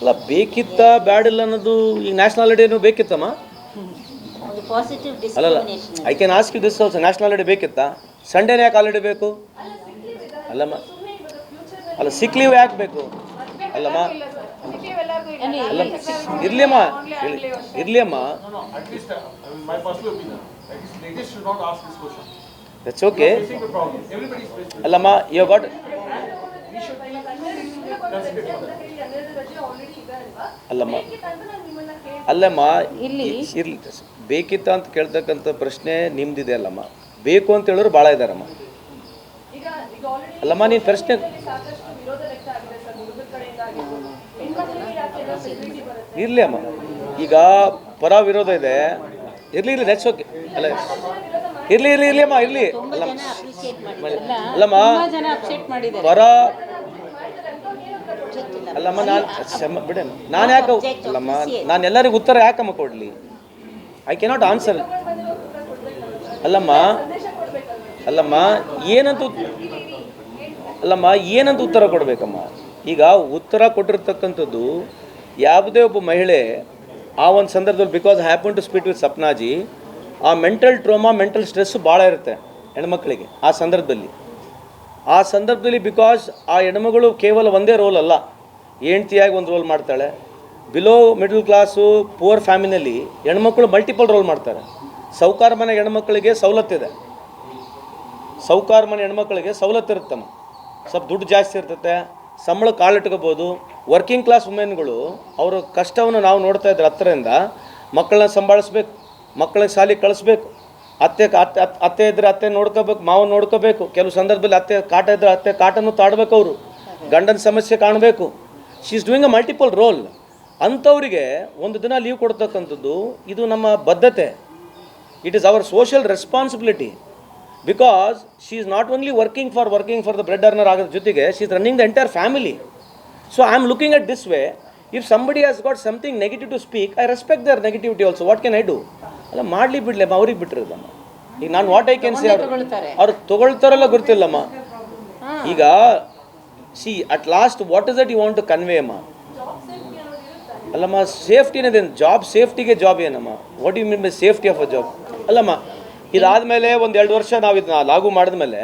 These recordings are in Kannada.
ಅಲ್ಲ ಬೇಕಿತ್ತ ಬ್ಯಾಡಿಲ್ಲ ಅನ್ನೋದು ಈಗ ನ್ಯಾಷನಲ್ ಹಾಲಿಡೇನು ಬೇಕಿತ್ತಮ್ಮ? ಅಲ್ಲಲ್ಲ I can ask you this also national holiday ಬೇಕಿತ್ತಾ? ಸಂಡೇನೇ ಯಾಕೆ ಹಾಲಿಡೇ ಬೇಕು? ಅಲ್ಲಮ್ಮ ಅಲ್ಲ ಸಿಕ್ ಲೀವ್ ಯಾಕೆ ಬೇಕು? ಅಲ್ಲಮ್ಮ ಅಲ್ಲ ಇರ್ಲಿಯಮ್ಮ ಇರ್ಲಿ ಅಮ್ಮ At least, my personal opinion, at least ladies should not ask this question. That's okay Facing the problem, everybody is facing. ಅಲ್ಲಮ್ಮ ಯು ಗಾಟ್ ಅಲ್ಲಮ್ಮ. ಅಲ್ಲಮ್ಮ ಇಲ್ಲಿ. ಇರ್ಲಿ ಬೇಕಿತ್ತ ಅಂತ ಕೇಳ್ತಕ್ಕಂಥ ಪ್ರಶ್ನೆ ನಿಮ್ದಿದೆ ಅಲ್ಲಮ್ಮ. ಬೇಕು ಅಂತ ಹೇಳೋರು ಭಾಳ ಇದಾರಮ್ಮ. ಅಲ್ಲಮ್ಮ ನೀನು ಪ್ರಶ್ನೆ ಇರ್ಲಿ ಅಮ್ಮ. ಈಗ ಪರ ವಿರೋಧ ಇದೆ. ಇರ್ಲಿ ಇರ್ಲಿ ನೆಕ್ಸ್ಟ್ ಓಕೆ ಅಲ್ಲ ಇರ್ಲಿ ಇರ್ಲಿ ಇರ್ಲಿ ಅಮ್ಮ ಇರ್ಲಿ. ಅಲ್ಲಮ್ಮ. ಅಲ್ಲಮ್ಮ ಪರ ಅಲ್ಲಮ್ಮ ನಾನು ಬಿಡ. ನಾನು ಯಾಕೆ ಅಲ್ಲಮ್ಮ ನಾನು ಎಲ್ಲರಿಗೂ ಉತ್ತರ ಯಾಕಮ್ಮ ಕೊಡಲಿ? ಐ ಕೆನಾಟ್ ಆನ್ಸರ್ ಅಲ್ಲಮ್ಮ ಅಲ್ಲಮ್ಮ ಏನಂತ ಅಲ್ಲಮ್ಮ ಏನಂತ ಉತ್ತರ ಕೊಡಬೇಕಮ್ಮ? ಈಗ ಉತ್ತರ ಕೊಟ್ಟಿರ್ತಕ್ಕಂಥದ್ದು ಯಾವುದೇ ಒಬ್ಬ ಮಹಿಳೆ ಆ ಒಂದು ಸಂದರ್ಭದಲ್ಲಿ because happen to speak with ಸಪ್ನಾಜಿ ಆ ಮೆಂಟಲ್ ಟ್ರೋಮಾ ಮೆಂಟಲ್ ಸ್ಟ್ರೆಸ್ಸು ಭಾಳ ಇರುತ್ತೆ ಹೆಣ್ಮಕ್ಳಿಗೆ ಆ ಸಂದರ್ಭದಲ್ಲಿ. ಆ ಸಂದರ್ಭದಲ್ಲಿ ಬಿಕಾಸ್ ಆ ಹೆಣ್ಮಗಳು ಕೇವಲ ಒಂದೇ ರೋಲ್ ಅಲ್ಲ. ಹೆಂಡ್ತಿಯಾಗಿ ಒಂದು ರೋಲ್ ಮಾಡ್ತಾಳೆ. ಬಿಲೋ ಮಿಡಲ್ ಕ್ಲಾಸು ಪುವರ್ ಫ್ಯಾಮಿಲಿಯಲ್ಲಿ ಹೆಣ್ಮಕ್ಳು ಮಲ್ಟಿಪಲ್ ರೋಲ್ ಮಾಡ್ತಾರೆ. ಸೌಕಾರ ಮನೆ ಹೆಣ್ಮಕ್ಳಿಗೆ ಸವಲತ್ತಿದೆ ಸೌಕಾರ ಮನೆ ಹೆಣ್ಮಕ್ಳಿಗೆ ಸವಲತ್ತು ಇರುತ್ತಮ್ಮ ಸ್ವಲ್ಪ ದುಡ್ಡು ಜಾಸ್ತಿ ಇರ್ತೈತೆ. ಸಂಬಳ ಕಾಲಿಟ್ಕೋಬೋದು ವರ್ಕಿಂಗ್ ಕ್ಲಾಸ್ ವುಮೆನ್ಗಳು ಅವರ ಕಷ್ಟವನ್ನು ನಾವು ನೋಡ್ತಾ ಇದ್ರೆ ಹತ್ತರಿಂದ ಮಕ್ಕಳನ್ನ ಸಂಭಾಳಿಸ್ಬೇಕು. ಮಕ್ಕಳಿಗೆ ಶಾಲೆಗೆ ಕಳಿಸ್ಬೇಕು. ಅತ್ತೆ ಅತ್ತೆ, ಅತ್ತೆ- ಅತ್ತೆ ಇದ್ರೆ ಅತ್ತೆ ನೋಡ್ಕೋಬೇಕು. ಮಾವು ನೋಡ್ಕೋಬೇಕು. ಕೆಲವು ಸಂದರ್ಭದಲ್ಲಿ ಅತ್ತೆ ಕಾಟ ಇದ್ರೆ ಅತ್ತೆ ಕಾಟನ್ನು ತಾಡಬೇಕು ಅವರು. ಗಂಡನ ಸಮಸ್ಯೆ ಕಾಣಬೇಕು. She is doing a multiple role ಅಂಥವರಿಗೆ ಒಂದು ದಿನ ಲೀವ್ ಕೊಡ್ತಕ್ಕಂಥದ್ದು ಇದು ನಮ್ಮ ಬದ್ಧತೆ. It is our social responsibility because she is not only working for working for the bread earner ಆಗೋದ್ರ ಜೊತೆಗೆ she is running the entire family so I am looking at this way if somebody has got something negative to speak I respect their negativity also what can I do ಅಲ್ಲ ಮಾಡಲಿ ಬಿಡ್ಲಿ ಅವ್ರಿಗೆ ಬಿಟ್ಟಿರೋದಮ್ಮ. ಈಗ ನಾನು ವಾಟ್ ಐ ಕ್ಯಾನ್ ಸಿ ಅವ್ರು. ಅವ್ರು ತೊಗೊಳ್ತಾರಲ್ಲ ಗೊತ್ತಿಲ್ಲಮ್ಮ. ಈಗ see at last what is that you want to convey ಅಮ್ಮ ಅಲ್ಲಮ್ಮ ಸೇಫ್ಟಿನೇ ಜಾಬ್ ಸೇಫ್ಟಿಗೆ ಜಾಬ್ ಏನಮ್ಮ? What you mean by safety of a job ಅಲ್ಲಮ್ಮ ಇದಾದಮೇಲೆ ಒಂದು ಎರಡು ವರ್ಷ ನಾವು ಇದನ್ನ ಲಾಗು ಮಾಡಿದ್ಮೇಲೆ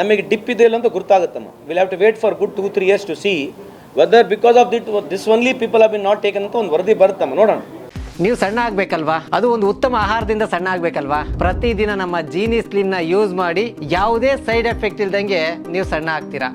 ನಮಗೆ ಡಿಪ್ ಇದೆ ಇಲ್ಲ ಅಂತ ಗೊತ್ತಾಗುತ್ತಮ್ಮ will have to wait for good two three years to see whether because of that this only people have been not taken ಅಂತ ಒಂದು ವರದಿ ಬರುತ್ತಮ್ಮ. ನೋಡೋಣ. ನೀವು ಸಣ್ಣ ಆಗ್ಬೇಕಲ್ವಾ? ಅದು ಒಂದು ಉತ್ತಮ ಆಹಾರದಿಂದ ಸಣ್ಣ ಆಗ್ಬೇಕಲ್ವಾ? ಪ್ರತಿದಿನ ನಮ್ಮ ಜೀನಿ ಸ್ಲಿಮ್ನ ಯೂಸ್ ಮಾಡಿ ಯಾವುದೇ ಸೈಡ್ ಎಫೆಕ್ಟ್ ಇಲ್ದಂಗೆ ನೀವು ಸಣ್ಣ ಆಗ್ತೀರಾ?